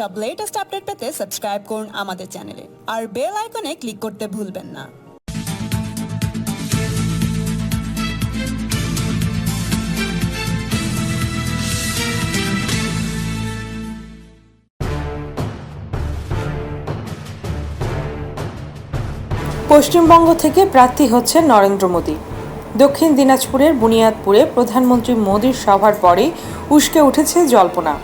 সব latest update পেতে subscribe করুন আমাদের চ্যানেলে আর বেল আইকনে ক্লিক করতে ভুলবেন না। পশ্চিমবঙ্গ থেকে প্রার্থী হচ্ছেন নরেন্দ্র মোদী। দক্ষিণ দিনাজপুরের বুনিয়াদপুরে প্রধানমন্ত্রী মোদীর সভার পরে উস্কে উঠেছে জল্পনা।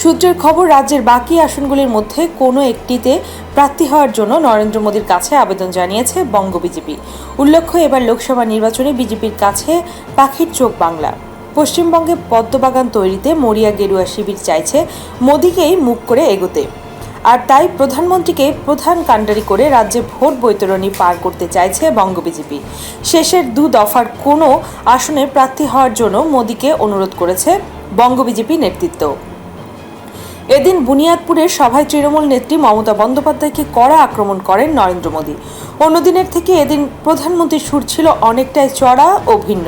সূত্রের খবর, রাজ্যের বাকি আসনগুলির মধ্যে কোনো একটিতে প্রার্থী হওয়ার জন্য নরেন্দ্র মোদীর কাছে আবেদন জানিয়েছে বঙ্গ বিজেপি। উল্লেখ্য, এবার লোকসভা নির্বাচনে বিজেপির কাছে পাখির চোখ বাংলা। পশ্চিমবঙ্গে পদ্মবাগান তৈরিতে মরিয়া গেরুয়া শিবির চাইছে মোদীকেই মুখ করে এগোতে। আর তাই প্রধানমন্ত্রীকে প্রধান কাণ্ডারি করে রাজ্যে ভোট বৈতরণী পার করতে চাইছে বঙ্গ বিজেপি। শেষের দু দফার কোনো আসনে প্রার্থী হওয়ার জন্য মোদীকে অনুরোধ করেছে বঙ্গ বিজেপি নেতৃত্ব। এদিন বুনিয়াদপুরের সভায় তৃণমূল নেত্রী মমতা বন্দ্যোপাধ্যায়কে কড়া আক্রমণ করেন নরেন্দ্র মোদী। অন্যদিনের থেকে এদিন প্রধানমন্ত্রীর সুর ছিল অনেকটাই চড়া ও ভিন্ন।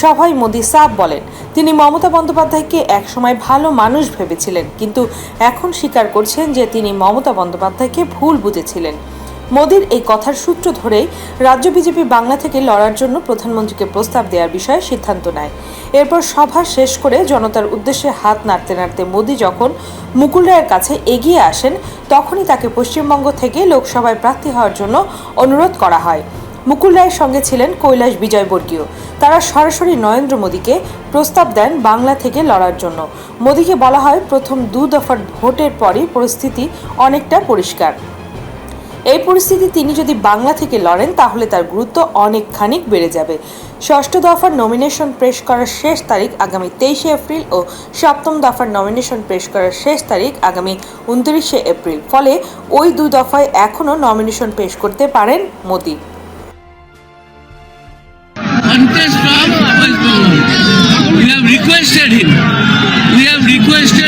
সভায় মোদী সাফ বলেন, তিনি মমতা বন্দ্যোপাধ্যায়কে একসময় ভালো মানুষ ভেবেছিলেন, কিন্তু এখন স্বীকার করছেন যে তিনি মমতা বন্দ্যোপাধ্যায়কে ভুল বুঝেছিলেন। মোদীর এই কথার সূত্র ধরেই রাজ্য বিজেপি বাংলা থেকে লড়ার জন্য প্রধানমন্ত্রীকে প্রস্তাব দেওয়ার বিষয়ে সিদ্ধান্ত নেয়। এরপর সভা শেষ করে জনতার উদ্দেশ্যে হাত নাড়তে নাড়তে মোদী যখন মুকুল রায়ের কাছে এগিয়ে আসেন, তখনই তাকে পশ্চিমবঙ্গ থেকে লোকসভায় প্রার্থী হওয়ার জন্য অনুরোধ করা হয়। মুকুল রায়ের সঙ্গে ছিলেন কৈলাস বিজয়বর্গীয়। তারা সরাসরি নরেন্দ্র মোদীকে প্রস্তাব দেন বাংলা থেকে লড়ার জন্য। মোদীকে বলা হয়, প্রথম দু দফার ভোটের পরই পরিস্থিতি অনেকটা পরিষ্কার। এই পরিস্থিতি তিনি যদি বাংলা থেকে লড়েন, তাহলে তার গুরুত্ব অনেকখানি বেড়ে যাবে। ষষ্ঠ দফার নমিনেশন পেশ করার শেষ তারিখ আগামী তেইশে এপ্রিল ও সপ্তম দফার নমিনেশন পেশ করার শেষ তারিখ আগামী উনত্রিশে এপ্রিল। ফলে ওই দুই দফায় এখনও নমিনেশন পেশ করতে পারেন Modi. Requested him. We have requested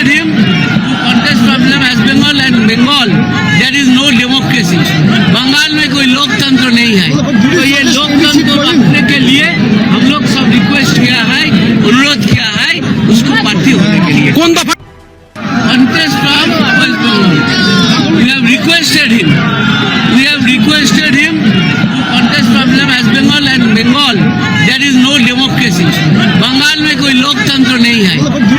में कोई लोकतंत्र नहीं है